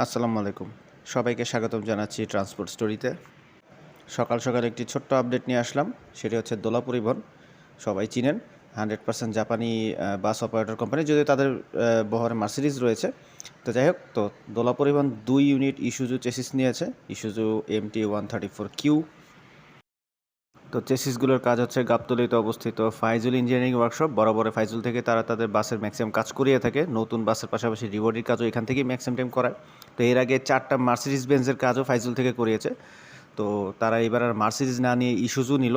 আসসালামু আলাইকুম। সবাইকে স্বাগতম জানাচ্ছি ট্রান্সপোর্ট স্টোরিতে সকাল সকাল একটি ছোট্ট আপডেট নিয়ে আসলাম, সেটি হচ্ছে দোলা পরিবহন সবাই চিনেন হান্ড্রেড পার্সেন্ট জাপানি বাস অপারেটর কোম্পানি যদিও তাদের বহরে মার্সিডিজ রয়েছে। তো যাই হোক, তো দোলা পরিবহন দুই ইউনিট ইস্যুজু চেসিস নিয়েছে Isuzu M T one thirty four Q তো চেসিসগুলোর কাজ হচ্ছে গাবতলিতে অবস্থিত ফাইজুল ইঞ্জিনিয়ারিং ওয়ার্কশপ। বরাবর ফাইজুল থেকে তারা তাদের বাসের ম্যাক্সিমাম কাজ করিয়ে থাকে। নতুন বাসের পাশাপাশি রিবডির কাজও এখান থেকেই ম্যাক্সিমাম টাইম করায়। তো এর আগে চারটা মার্সিডিস বেঞ্জের কাজও ফাইজুল থেকে করিয়েছে। তো তারা এবার আর মার্সিডিস না নিয়ে ইস্যুজও নিল।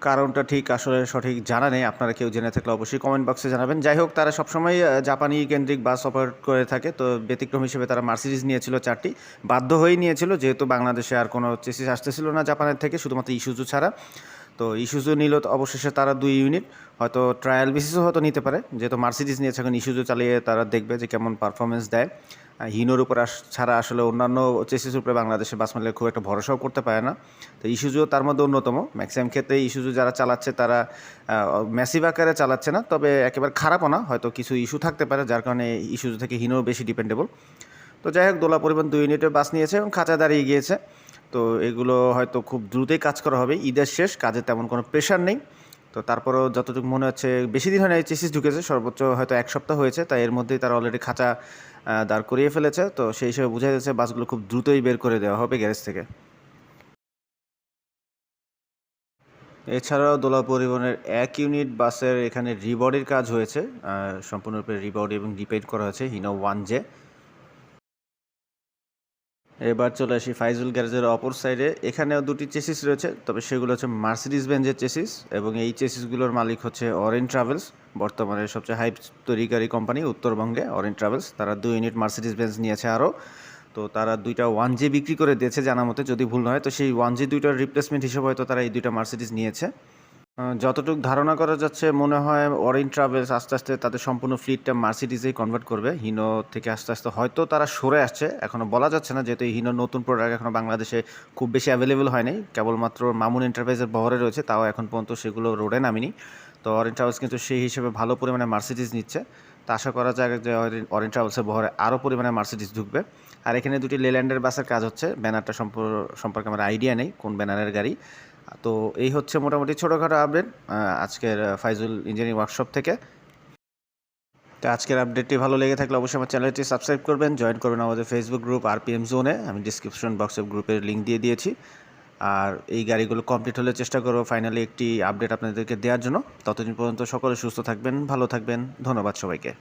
কারণটা ঠিক, আসলে সঠিক জানা নেই। আপনারা কেউ জেনে থাকলে অবশ্যই কমেন্ট বক্সে জানাবেন। যাই হোক, তারা সবসময় জাপানি কেন্দ্রিক বাস অপারেট করে থাকে। তো ব্যতিক্রম হিসেবে তারা মার্সিডিজ নিয়েছিল চারটি। বাধ্য হয়েই নিয়েছিল, যেহেতু বাংলাদেশে আর কোনো চেসিস আসতেছিল না জাপানের থেকে, শুধুমাত্র ইস্যুজু ছাড়া। তো ইস্যুজু নিল তো অবশেষে তারা দুই ইউনিট। হয়তো ট্রায়াল বেসিসও হয়তো নিতে পারে। যেহেতু মার্সিডিস নিয়েছে, এখন ইস্যুজু চালিয়ে তারা দেখবে যে কেমন পারফরমেন্স দেয়। হিনোর উপর ছাড়া আসলে অন্যান্য চেসিসের উপরে বাংলাদেশে বাস মালিক খুব একটা ভরসাও করতে পারে না। তো ইস্যুজুও তার মধ্যে অন্যতম। ম্যাক্সিমাম ক্ষেত্রে ইস্যুজু যারা চালাচ্ছে তারা ম্যাসিভ আকারে চালাচ্ছে না। তবে একেবারে খারাপও না। হয়তো কিছু ইস্যু থাকতে পারে, যার কারণে ইস্যুজু থেকে হিনো বেশি ডিপেন্ডেবল তো যাই হোক, দোলা পরিবহন দুই ইউনিটের বাস নিয়েছে এবং খাঁচা দাঁড়িয়ে গিয়েছে। তো এগুলো হয়তো খুব দ্রুতই কাজ করা হবে। ঈদের শেষ, কাজে তেমন কোনো প্রেশার নেই। তো তারপরেও যতটুকু মনে হচ্ছে, বেশি দিন হয় না চেসিস ঢুকেছে, সর্বোচ্চ হয়তো এক সপ্তাহ হয়েছে, তাই এর মধ্যেই তারা অলরেডি খাঁচা দাঁড় করিয়ে ফেলেছে। তো সেই হিসেবে বোঝা যাচ্ছে বাসগুলো খুব দ্রুতই বের করে দেওয়া হবে গ্যারেজ থেকে। এছাড়াও দোলা পরিবহনের এক ইউনিট বাসের এখানে রিবডির কাজ হয়েছে। সম্পূর্ণরূপে রিবডি এবং রিপেইড করা হয়েছে হিনো ওয়ান জে এবার চলে আসি ফাইজুল গ্যারেজের অপর সাইডে এখানেও দুটি চেসিস রয়েছে, তবে সেগুলো হচ্ছে মার্সিডিস বেঞ্জের চেসিস এবং এই চেসিসগুলোর মালিক হচ্ছে অরেন ট্রাভেলস বর্তমানে সবচেয়ে হাইপ তৈরিকারী কোম্পানি উত্তরবঙ্গে অরেন ট্রাভেলস তারা দুই ইউনিট মার্সিডিজ বেঞ্জ নিয়েছে আরও। তো তারা দুইটা ওয়ান জি বিক্রি করে দিয়েছে জানা মতে যদি ভুল হয়, তো সেই ওয়ান জি দুইটার রিপ্লেসমেন্ট হিসেবে হয়তো তারা এই দুইটা মার্সিডিজ নিয়েছে। যতটুকু ধারণা করা যাচ্ছে, মনে হয় অরেঞ্জ ট্রাভেলস আস্তে আস্তে তাদের সম্পূর্ণ ফ্লিটটা মার্সিডিজেই কনভার্ট করবে। হিনো থেকে আস্তে আস্তে হয়তো তারা সরে আসছে। এখনও বলা যাচ্ছে না, যেহেতু হিনো নতুন প্রোডাক্ট এখনও বাংলাদেশে খুব বেশি অ্যাভেলেবেল হয়নি। কেবলমাত্র মামুন এন্টারপ্রাইজের বহরে রয়েছে, তাও এখন পর্যন্ত সেগুলো রোডে নামিনি। তো অরেঞ্জ ট্রাভেলস কিন্তু সেই হিসেবে ভালো পরিমাণে মার্সিডিজ নিচ্ছে। তা আশা করা যায় যে অরেঞ্জ ট্রাভেলসের বহরে আরও পরিমাণে মার্সিডিজ ঢুকবে। আর এখানে দুটি লেল্যান্ডের বাসের কাজ হচ্ছে। ব্যানারটা সম্পর্কে আমার আইডিয়া নেই, কোন ব্যানারের গাড়ি। তো এই হচ্ছে মোটামুটি ছোটোখাটো আপডেট আজকের ফাইজুল ইঞ্জিনিয়ারিং ওয়ার্কশপ থেকে। তো আজকের আপডেটটি ভালো লেগে থাকলে অবশ্যই আমার চ্যানেলটি সাবস্ক্রাইব করবেন জয়েন করবেন আমাদের ফেসবুক গ্রুপ আরপিএম জোনে আমি ডিসক্রিপশন বক্সে গ্রুপের লিঙ্ক দিয়ে দিয়েছি। আর এই গাড়িগুলো কমপ্লিট হলে চেষ্টা করব ফাইনালি একটি আপডেট আপনাদেরকে দেওয়ার জন্য। ততদিন পর্যন্ত সকলে সুস্থ থাকবেন, ভালো থাকবেন, ধন্যবাদ সবাইকে।